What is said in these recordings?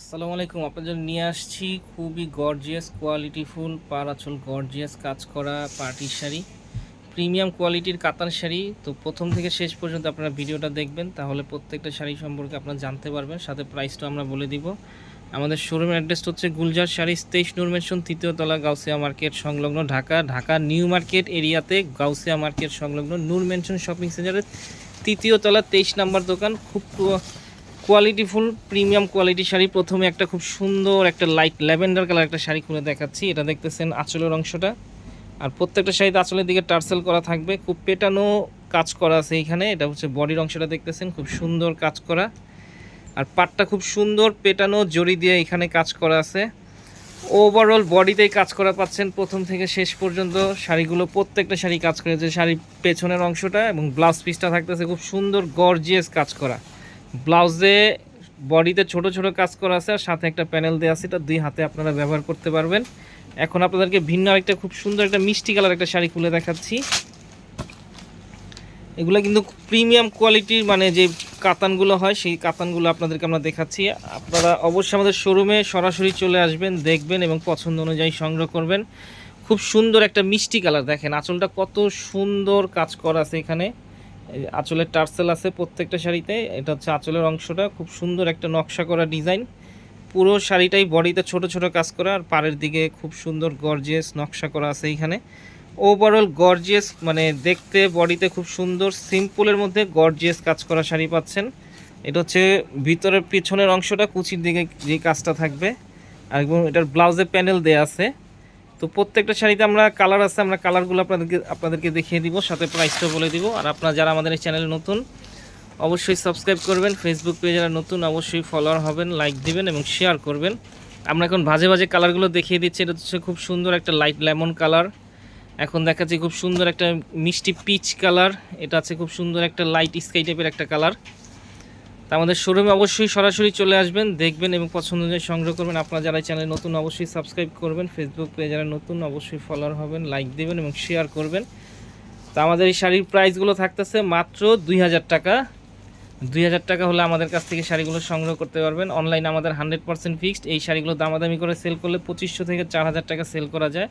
আসসালামু আলাইকুম আপনাদের নিয়ে আসছি খুবই গর্জিয়াস কোয়ালিটিফুল পার আঁচল গর্জিয়াস কাজ করা পার্টির শাড়ি। প্রিমিয়াম কোয়ালিটির কাতান শাড়ি। তো প্রথম থেকে শেষ পর্যন্ত আপনারা ভিডিওটা দেখবেন, তাহলে প্রত্যেকটা শাড়ি সম্পর্কে আপনারা জানতে পারবেন। সাথে প্রাইসটা আমরা বলে দিব। আমাদের শোরুমের অ্যাড্রেস হচ্ছে গুলজার শাড়ি, তেইশ নূর মেনশন তৃতীয় তলা, গাউসিয়া মার্কেট সংলগ্ন ঢাকা। ঢাকা নিউ মার্কেট এরিয়াতে গাউসিয়া মার্কেট সংলগ্ন নূর মেনশন শপিং সেন্টারের তৃতীয় তলা, তেইশ নাম্বার দোকান। খুব কোয়ালিটিফুল প্রিমিয়াম কোয়ালিটি শাড়ি। প্রথমে একটা খুব সুন্দর একটা লাইট ল্যাভেন্ডার কালার একটা শাড়ি খুলে দেখাচ্ছি। এটা দেখতেছেন আঁচলের অংশটা। আর প্রত্যেকটা শাড়িতে আঁচলের দিকে টার্সেল করা থাকবে। খুব পেটানো কাজ করা আছে এইখানে এটা হচ্ছে বডির অংশটা দেখতেছেন। খুব সুন্দর কাজ করা। আর পাটটা খুব সুন্দর পেটানো জড়ি দিয়ে এখানে কাজ করা আছে। ওভারঅল বডিতেই কাজ করা পাচ্ছেন প্রথম থেকে শেষ পর্যন্ত। শাড়িগুলো প্রত্যেকটা শাড়ি কাজ করেছে। শাড়ির পেছনের অংশটা এবং ব্লাউজ পিসটা থাকতেছে। খুব সুন্দর গর্জিয়াস কাজ করা। ব্লাউজে বডিতে ছোট ছোট কাজ করা আছে আর সাথে একটা প্যানেল দেওয়া আছে, এটা দুই হাতে আপনারা ব্যবহার করতে পারবেন। এখন আপনাদেরকে ভিন্ন আরেকটা খুব সুন্দর একটা মিষ্টি কালার একটা শাড়ি খুলে দেখাচ্ছি। এগুলো কিন্তু প্রিমিয়াম কোয়ালিটির মানে যে কাতানগুলো হয়, সেই কাতানগুলো আপনাদেরকে আমরা দেখাচ্ছি। আপনারা অবশ্যই আমাদের শোরুমে সরাসরি চলে আসবেন, দেখবেন এবং পছন্দ অনুযায়ী সংগ্রহ করবেন। খুব সুন্দর একটা মিষ্টি কালার, দেখেন আঁচলটা কত সুন্দর কাজ করা আছে এখানে। আঁচলের টার্সেল আছে প্রত্যেকটা শাড়িতে। এটা হচ্ছে আঁচলের অংশটা। খুব সুন্দর একটা নকশা করা ডিজাইন। পুরো শাড়িটাই বডিতে ছোট ছোট কাজ করা, আর পাড়ের দিকে খুব সুন্দর গর্জিয়াস নকশা করা আছে এইখানে। ওভারঅল গর্জিয়াস মানে দেখতে, বডিতে খুব সুন্দর সিম্পলের মধ্যে গর্জিয়াস কাজ করা শাড়ি পাচ্ছেন। এটা হচ্ছে ভিতরের পিছনের অংশটা, কুচির দিকে যে কাজটা থাকবে। আর এবং এটার ব্লাউজে প্যানেল দেয়া আছে। তো প্রত্যেকটা শাড়িতে আমরা কালার আছে, আমরা কালারগুলো আপনাদেরকে আপনাদেরকে দেখিয়ে দিব, সাথে প্রাইসটাও বলে দিব। আর আপনারা যারা আমাদের এই চ্যানেলে নতুন, অবশ্যই সাবস্ক্রাইব করবেন। ফেসবুক পেজে যারা নতুন, অবশ্যই ফলোয়ার হবেন লাইক দিবেন এবং শেয়ার করবেন। আমরা এখন ভাজে ভাজে কালারগুলো দেখিয়ে দিচ্ছি। এটা হচ্ছে খুব সুন্দর একটা লাইট লেমন কালার এখন দেখাচ্ছি খুব সুন্দর একটা মিষ্টি পিচ কালার এটা আছে খুব সুন্দর একটা লাইট স্কাই টাইপের একটা কালার তা আমাদের শোরুমে অবশ্যই সরাসরি চলে আসবেন, দেখবেন এবং পছন্দ অনুযায়ী সংগ্রহ করবেন। আপনারা যারা চ্যানেল নতুন, অবশ্যই সাবস্ক্রাইব করবেন। ফেসবুক পেজে যারা নতুন, অবশ্যই ফলোয়ার হবেন লাইক দেবেন এবং শেয়ার করবেন। তা আমাদের এই শাড়ির প্রাইসগুলো থাকতেছে মাত্র দুই হাজার টাকা। দুই হাজার টাকা হলে আমাদের কাছ থেকে শাড়িগুলো সংগ্রহ করতে পারবেন। অনলাইনে আমাদের হান্ড্রেড পার্সেন্ট ফিক্সড এই শাড়িগুলো দামাদামি করে সেল করলে পঁচিশশো থেকে চার হাজার টাকা সেল করা যায়।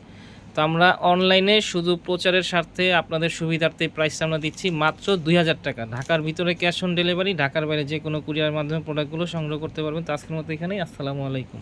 তো আমরা অনলাইনে শুধু প্রচারের স্বার্থে আপনাদের সুবিধার্থে প্রাইস আমরা দিচ্ছি মাত্র দুই হাজার টাকা। ঢাকার ভিতরে ক্যাশ অন ডেলিভারি ঢাকার বাইরে যে কোনো কুরিয়ার মাধ্যমে প্রোডাক্টগুলো সংগ্রহ করতে পারবেন। তো আজকের মতো এখানেই, আসসালামু আলাইকুম।